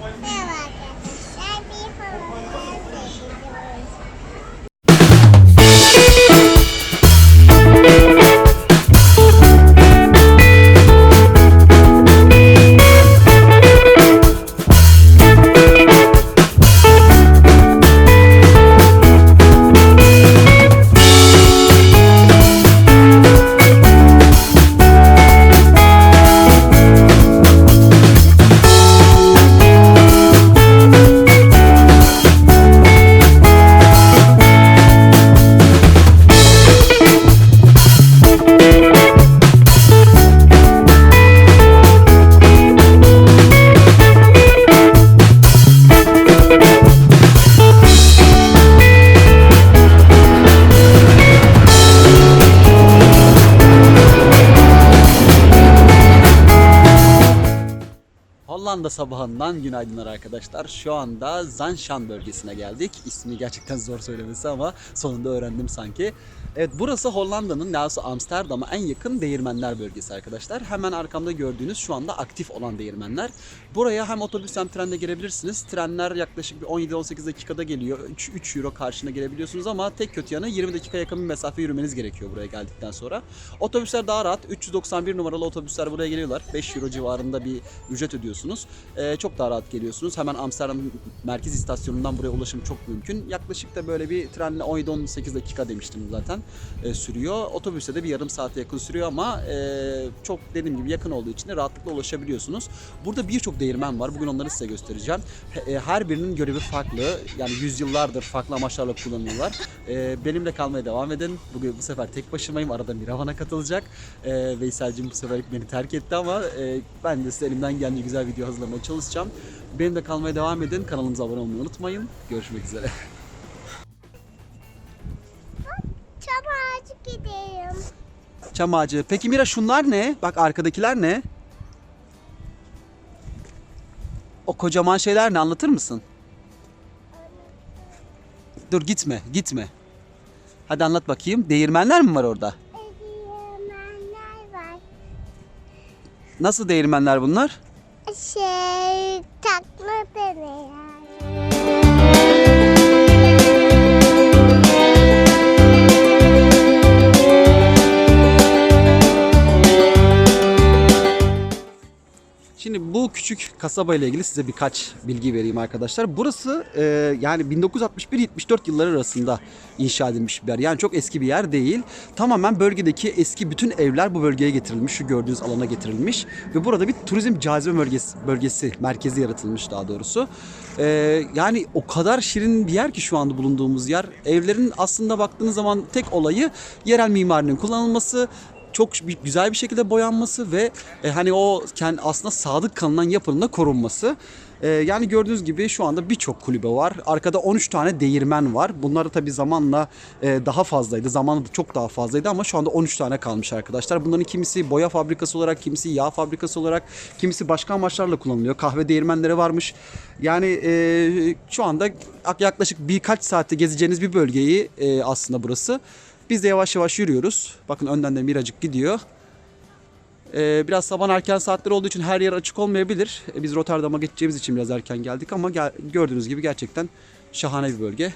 Merhaba arkadaşlar. Hollanda sabahından günaydınlar arkadaşlar. Şu anda Zanshan bölgesine geldik. İsmi gerçekten zor söylemesi ama sonunda öğrendim sanki. Evet burası Hollanda'nın daha Amsterdam'a en yakın değirmenler bölgesi arkadaşlar. Hemen arkamda gördüğünüz şu anda aktif olan değirmenler. Buraya hem otobüs hem trenle gelebilirsiniz. Trenler yaklaşık bir 17-18 dakikada geliyor. 3, 3 euro karşına gelebiliyorsunuz ama tek kötü yanı 20 dakika yakın bir mesafe yürümeniz gerekiyor buraya geldikten sonra. Otobüsler daha rahat. 391 numaralı otobüsler buraya geliyorlar. 5 euro civarında bir ücret ödüyorsunuz. Ee, çok daha rahat geliyorsunuz. Hemen Amsterdam merkez istasyonundan buraya ulaşım çok mümkün. Yaklaşık da böyle bir trenle 17-18 dakika demiştim zaten e, sürüyor. Otobüste de bir yarım saate yakın sürüyor ama e, çok dediğim gibi yakın olduğu için de rahatlıkla ulaşabiliyorsunuz. Burada birçok değirmen var. Bugün onları size göstereceğim. E, Her birinin görevi farklı. Yani yüzyıllardır farklı amaçlarla kullanılıyorlar. E, Benimle kalmaya devam edin. Bugün bu sefer tek başımayım. Arada Miravan'a katılacak. E, Veysel'cim bu sefer beni terk etti ama e, ben de size elimden geldiği güzel video hazırlamaya çalışacağım. Benimle kalmaya devam edin. Kanalımıza abone olmayı unutmayın. Görüşmek üzere. Çam ağacı gidelim. Çam ağacı. Peki Mira şunlar ne? Bak arkadakiler ne? O kocaman şeyler ne anlatır mısın? Dur gitme, gitme. Hadi anlat bakayım. Değirmenler mi var orada? Değirmenler var. Nasıl değirmenler bunlar? Şey takla deneler. Şimdi bu küçük kasaba ile ilgili size birkaç bilgi vereyim arkadaşlar. Burası e, yani 1961-74 yılları arasında inşa edilmiş bir yer. Yani çok eski bir yer değil. Tamamen bölgedeki eski bütün evler bu bölgeye getirilmiş. Şu gördüğünüz alana getirilmiş. Ve burada bir turizm cazibe bölgesi, bölgesi merkezi yaratılmış daha doğrusu. E, yani o kadar şirin bir yer ki şu anda bulunduğumuz yer. Evlerin aslında baktığınız zaman tek olayı yerel mimarinin kullanılması çok güzel bir şekilde boyanması ve e, hani o kendi aslında sadık kalınan yapının da korunması. E, yani gördüğünüz gibi şu anda birçok kulübe var. Arkada 13 tane değirmen var. Bunlar da tabii zamanla e, daha fazlaydı. Zamanında çok daha fazlaydı ama şu anda 13 tane kalmış arkadaşlar. Bunların kimisi boya fabrikası olarak, kimisi yağ fabrikası olarak, kimisi başka amaçlarla kullanılıyor. Kahve değirmenleri varmış. Yani e, şu anda yaklaşık birkaç saatte gezeceğiniz bir bölgeyi e, aslında burası. Biz de yavaş yavaş yürüyoruz. Bakın önden de Miracık gidiyor. Ee, biraz sabah erken saatler olduğu için her yer açık olmayabilir. Ee, biz Rotterdam'a geçeceğimiz için biraz erken geldik ama gel- gördüğünüz gibi gerçekten şahane bir bölge.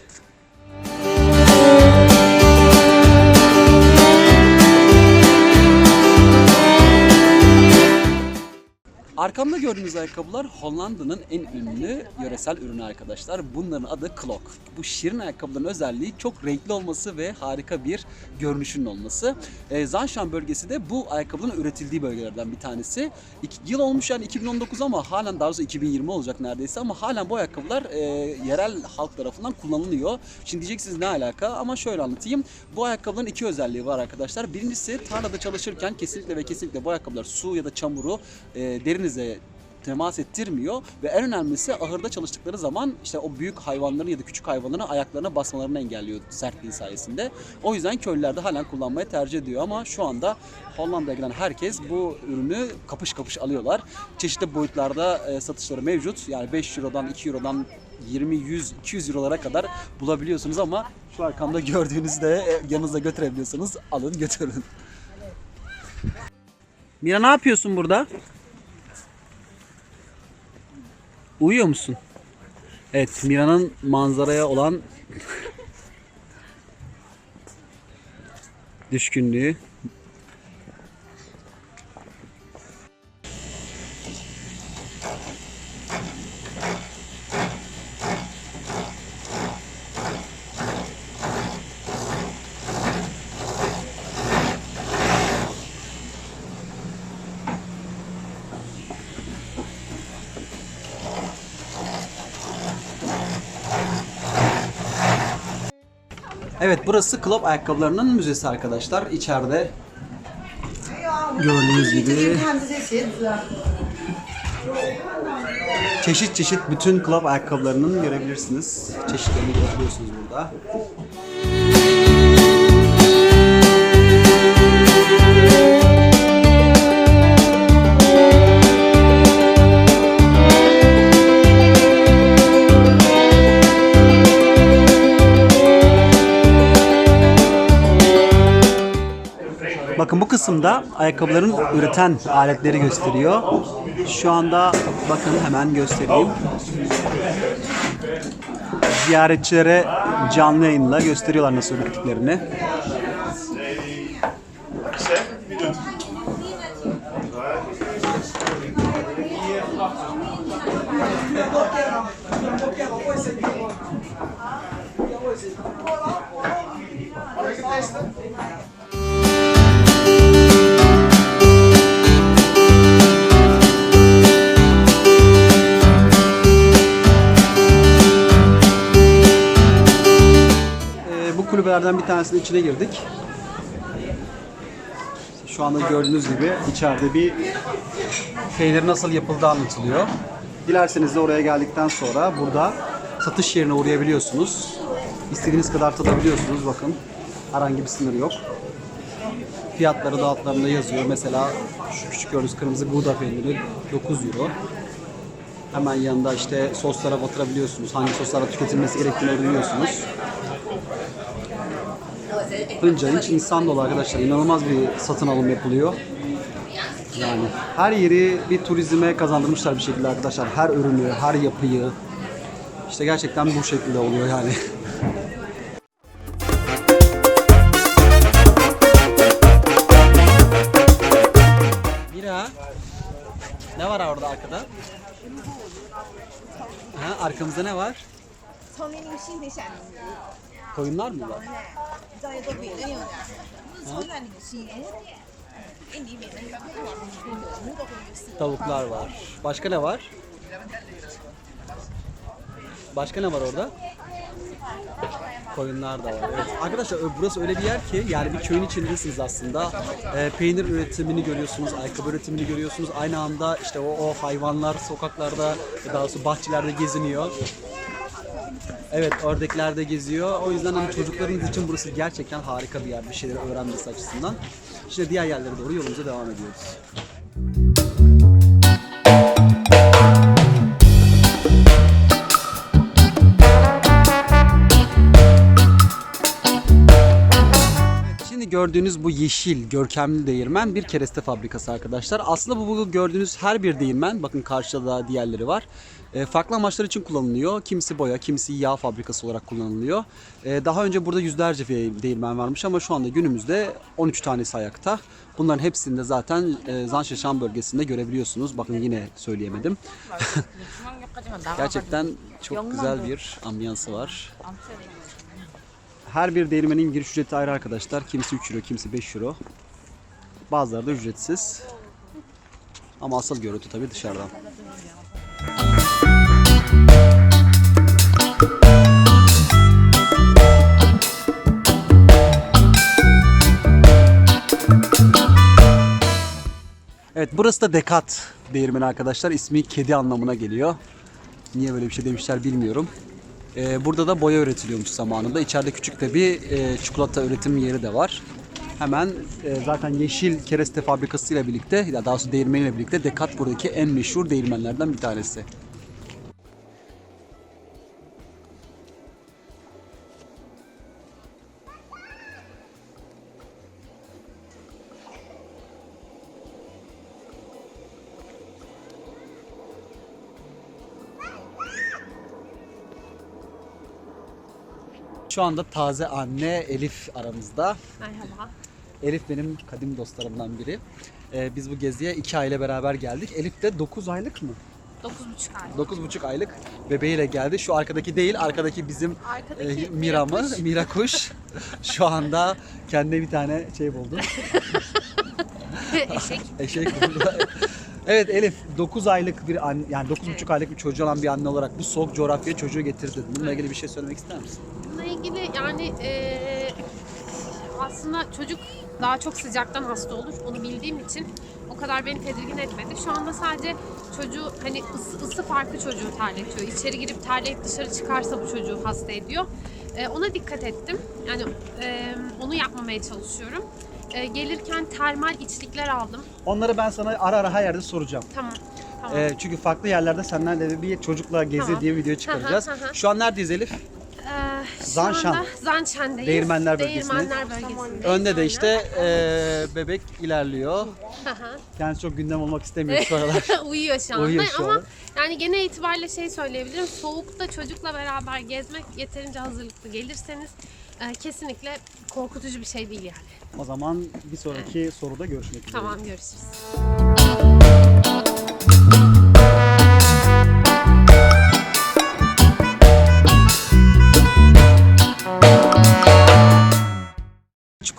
Arkamda gördüğünüz ayakkabılar Hollanda'nın en ünlü yöresel ürünü arkadaşlar. Bunların adı Klok. Bu şirin ayakkabıların özelliği çok renkli olması ve harika bir görünüşünün olması. E, Zanshan bölgesi de bu ayakkabının üretildiği bölgelerden bir tanesi. İki, yıl olmuş yani 2019 ama halen daha doğrusu 2020 olacak neredeyse ama halen bu ayakkabılar e, yerel halk tarafından kullanılıyor. Şimdi diyeceksiniz ne alaka ama şöyle anlatayım. Bu ayakkabıların iki özelliği var arkadaşlar. Birincisi tarlada çalışırken kesinlikle ve kesinlikle bu ayakkabılar su ya da çamuru e, derinize temas ettirmiyor ve en önemlisi ahırda çalıştıkları zaman işte o büyük hayvanların ya da küçük hayvanların ayaklarına basmalarını engelliyor sertliği sayesinde. O yüzden köylüler de halen kullanmayı tercih ediyor ama şu anda Hollanda'ya gelen herkes bu ürünü kapış kapış alıyorlar. Çeşitli boyutlarda e, satışları mevcut. Yani 5 Euro'dan 2 Euro'dan 20, 100, 200 Euro'lara kadar bulabiliyorsunuz ama şu arkamda gördüğünüzde yanınızda götürebiliyorsanız alın götürün. Mira ne yapıyorsun burada? Uyuyor musun? Evet, Mira'nın manzaraya olan düşkünlüğü. Evet burası Club ayakkabılarının müzesi arkadaşlar. İçeride gördüğünüz gibi çeşit çeşit bütün Club ayakkabılarının görebilirsiniz. Çeşitlerini görebiliyorsunuz burada. Bakın bu kısımda ayakkabıların üreten aletleri gösteriyor. Şu anda bakın hemen göstereyim. Ziyaretçilere canlı yayınla gösteriyorlar nasıl ürettiklerini. Bu kulübelerden bir tanesinin içine girdik. Şu anda gördüğünüz gibi içeride bir peynir nasıl yapıldığı anlatılıyor. Dilerseniz de oraya geldikten sonra burada satış yerine uğrayabiliyorsunuz. İstediğiniz kadar tadabiliyorsunuz bakın. Herhangi bir sınır yok. Fiyatları da altlarında yazıyor. Mesela şu küçük gördüğünüz kırmızı Gouda peyniri 9 euro. Hemen yanında işte soslara batırabiliyorsunuz. Hangi soslara tüketilmesi gerektiğini öğreniyorsunuz. Hınca hiç insan dolu arkadaşlar. İnanılmaz bir satın alım yapılıyor. Yani her yeri bir turizme kazandırmışlar bir şekilde arkadaşlar. Her ürünü, her yapıyı. İşte gerçekten bu şekilde oluyor yani. Bira. Ne var orada arkada? Ha, arkamızda ne var? Koyunlar mı var? 你知道有个别的用的，是从那零星，哎，里面那个母的会有四 Tavuklar var. Başka ne var? Başka ne var orada? Koyunlar da var. Evet. Arkadaşlar ö- burası öyle bir yer ki yani bir köyün içindesiniz aslında. Ee, peynir üretimini görüyorsunuz, ayakkabı üretimini görüyorsunuz. Aynı anda işte o, o hayvanlar sokaklarda, daha doğrusu bahçelerde geziniyor. Evet, ördekler de geziyor. O yüzden hani çocuklarınız için burası gerçekten harika bir yer bir şeyleri öğrenmesi açısından. Şimdi diğer yerlere doğru yolumuza devam ediyoruz. Gördüğünüz bu yeşil görkemli değirmen bir kereste fabrikası arkadaşlar. Aslında bu, bu gördüğünüz her bir değirmen bakın karşıda da diğerleri var. E, farklı amaçlar için kullanılıyor. Kimisi boya, kimisi yağ fabrikası olarak kullanılıyor. E, daha önce burada yüzlerce değirmen varmış ama şu anda günümüzde 13 tanesi ayakta. Bunların hepsini de zaten e, Zanşeşan bölgesinde görebiliyorsunuz. Bakın yine söyleyemedim. Gerçekten çok güzel bir ambiyansı var. Her bir değirmenin giriş ücreti ayrı arkadaşlar. Kimisi 3 euro, kimisi 5 euro. Bazıları da ücretsiz. Ama asıl görüntü tabii dışarıdan. Evet burası da Dekat değirmeni arkadaşlar. İsmi kedi anlamına geliyor. Niye böyle bir şey demişler bilmiyorum. Ee, burada da boya üretiliyormuş zamanında. İçeride küçük de bir e, çikolata üretim yeri de var. Hemen e, zaten yeşil kereste fabrikasıyla birlikte, ya daha doğrusu değirmeniyle birlikte Dekat buradaki en meşhur değirmenlerden bir tanesi. Şu anda taze anne Elif aramızda. Merhaba. Elif benim kadim dostlarımdan biri. Ee, biz bu geziye iki aile beraber geldik. Elif de 9 aylık mı? 9,5 ay. 9,5 aylık bebeğiyle geldi. Şu arkadaki değil, arkadaki bizim Arkadaki e, Mira mı? Mirakuş. Mira kuş. Şu anda kendine bir tane şey buldu. Eşek. Eşek buldu. Evet Elif 9 aylık bir anne, yani 9,5 Evet. aylık bir çocuğu olan bir anne olarak bu soğuk coğrafyaya çocuğu getirdin. Bununla ilgili bir şey söylemek ister misin? İlgili yani eee, aslında çocuk daha çok sıcaktan hasta olur. Onu bildiğim için o kadar beni tedirgin etmedi. Şu anda sadece çocuğu hani ısı, ısı farkı çocuğu terletiyor. İçeri girip terleyip dışarı çıkarsa bu çocuğu hasta ediyor. Eee, ona dikkat ettim. Yani eee, onu yapmamaya çalışıyorum. Eee, gelirken termal içlikler aldım. Onları ben sana ara ara her yerde soracağım. Tamam. Tamam. Çünkü farklı yerlerde seninle bir çocukla gezi Tamam. diye video çıkaracağız. Şu an neredeyiz Elif? Ee, Zanşan. Zanşan'dayız. Değirmenler bölgesinde. Değirmenler bölgesinde. Önde de işte ee, bebek ilerliyor. Kendisi çok gündem olmak istemiyor şu aralar. Uyuyor şu anda Uyuyor şu ama an. yani genel itibariyle şey söyleyebilirim. Soğukta çocukla beraber gezmek yeterince hazırlıklı gelirseniz e, kesinlikle korkutucu bir şey değil yani. O zaman bir sonraki soruda görüşmek üzere. Tamam görüşürüz.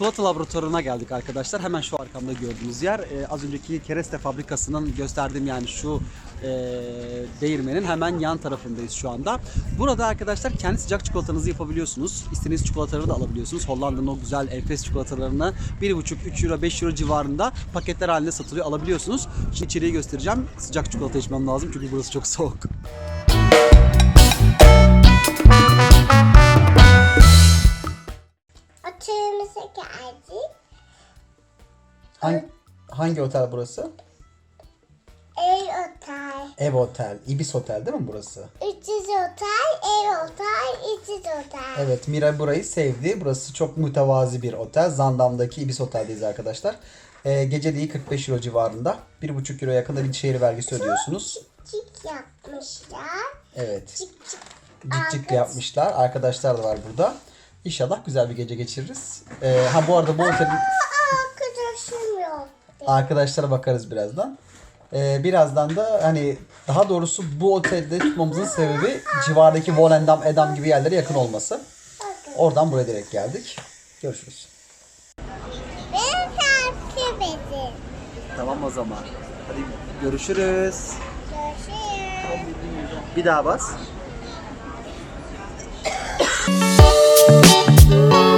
Çikolata laboratuvarına geldik arkadaşlar. Hemen şu arkamda gördüğünüz yer. Ee, az önceki kereste fabrikasının gösterdiğim yani şu e, değirmenin hemen yan tarafındayız şu anda. Burada arkadaşlar kendi sıcak çikolatanızı yapabiliyorsunuz. İstediğiniz çikolataları da alabiliyorsunuz. Hollanda'nın o güzel enfes çikolatalarını 1,5-3 euro 5 euro civarında paketler halinde satılıyor alabiliyorsunuz. Şimdi içeriği göstereceğim. Sıcak çikolata içmem lazım çünkü burası çok soğuk. Oturumuza geldik. Hangi, hangi otel burası? Ev otel. Ev Otel. Ibis Otel değil mi burası? 300 otel, ev otel, 300 otel. Evet Mira burayı sevdi. Burası çok mütevazi bir otel. Zandam'daki Ibis Otel'deyiz arkadaşlar. Ee, geceliği 45 euro civarında. 1,5 euro yakında bir şehir vergisi ödüyorsunuz. Çık yapmışlar. Evet. Çık çık. Cik cik yapmışlar. Arkadaşlar da var burada. İnşallah güzel bir gece geçiririz. Ee, ha bu arada bu otelin Arkadaşım yok. arkadaşlara bakarız birazdan. Ee, birazdan da hani daha doğrusu bu otelde tutmamızın sebebi civardaki Volendam, Edam gibi yerlere yakın olması. Oradan buraya direkt geldik. Görüşürüz. Beni takip edin. Tamam o zaman. Hadi görüşürüz. Görüşürüz. Bir daha bas. Thank.